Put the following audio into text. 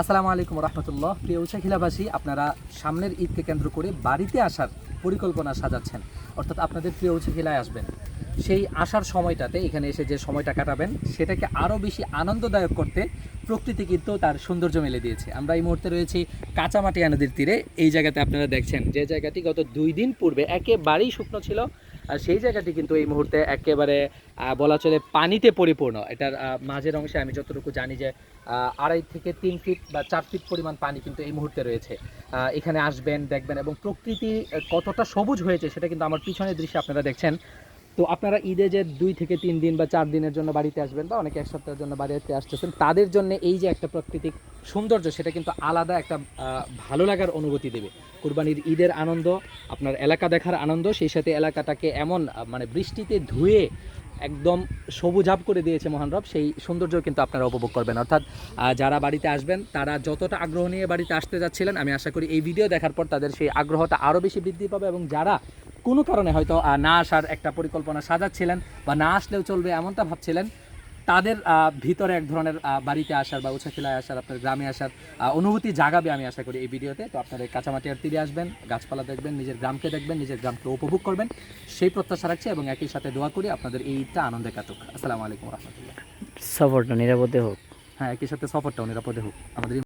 আসসালামু আলাইকুম রহমতুল্লাহ। প্রিয় উচাখিলাবাসী আপনারা সামনের ঈদকে কেন্দ্র করে বাড়িতে আসার পরিকল্পনা সাজাচ্ছেন। অর্থাৎ আপনাদের প্রিয় উচাখিলায় আসবেন। সেই আসার সময়টাতে এখানে এসে যে সময়টা কাটাবেন, সেটাকে আরও বেশি আনন্দদায়ক করতে প্রকৃতি কিন্তু তার সৌন্দর্য মেলে দিয়েছে। আমরা এই মুহূর্তে রয়েছি কাঁচামাটিয়া নদীর তীরে। এই জায়গাতে আপনারা দেখছেন যে জায়গাটি গত দুই দিন পূর্বে একেবারেই শুকনো ছিল। আর সেই জায়গাটি কিন্তু এই মুহূর্তে একেবারে বলা চলে পানিতে পরিপূর্ণ। এটার মাঝের অংশে আমি যতটুকু জানি যে আড়াই থেকে তিন ফিট বা চার ফিট পরিমাণ পানি কিন্তু এই মুহূর্তে রয়েছে। এখানে আসবেন, দেখবেন এবং প্রকৃতি কতটা সবুজ হয়েছে সেটা কিন্তু আমার পিছনের দৃশ্যে আপনারা দেখছেন। তো আপনারা ঈদে যে দুই থেকে তিন দিন বা চার দিনের জন্য বাড়িতে আসবেন বা অনেকে এক সপ্তাহের জন্য বাড়িতে আসতেছেন, তাদের জন্য এই যে একটা প্রাকৃতিক সৌন্দর্য, সেটা কিন্তু আলাদা একটা ভালো লাগার অনুভূতি দেবে। কুরবানির ঈদের আনন্দ, আপনার এলাকা দেখার আনন্দ, সেই সাথে এলাকাটাকে এমন মানে বৃষ্টিতে ধুয়ে একদম সবুজাব করে দিয়েছে মহান রব, সেই সৌন্দর্য কিন্তু আপনারা উপভোগ করবেন। অর্থাৎ যারা বাড়িতে আসবেন, তারা যতটা আগ্রহ নিয়ে বাড়িতে আসতে যাচ্ছিলেন, আমি আশা করি এই ভিডিও দেখার পর তাদের সেই আগ্রহটা আরও বেশি বৃদ্ধি পাবে এবং যারা কোনো কারণে হয়তো না আসার একটা পরিকল্পনা সাজাচ্ছিলেন বা না আসলেও চলবে এমনটা ভাবছিলেন তাদের ভিতরে এক ধরনের বাড়িতে আসার বা উচ্ছাখিলায় আসার আপনার গ্রামে আসার অনুভূতি জাগাবে আমি আশা করি এই ভিডিওতে। তো আপনারা কাঁচামাটি আর তীরে আসবেন গাছপালা দেখবেন নিজের গ্রামকে দেখবেন নিজের গ্রামকে উপভোগ করবেন। সেই প্রত্যাশা রাখছি এবং একই সাথে দোয়া করি আপনাদের এইটা আনন্দে কাটুক। আসসালামু আলাইকুম রহমতুল্লাহ। সফরটা নিরাপদে হোক। হ্যাঁ একই সাথে সফরটাও নিরাপদে হোক। আমাদের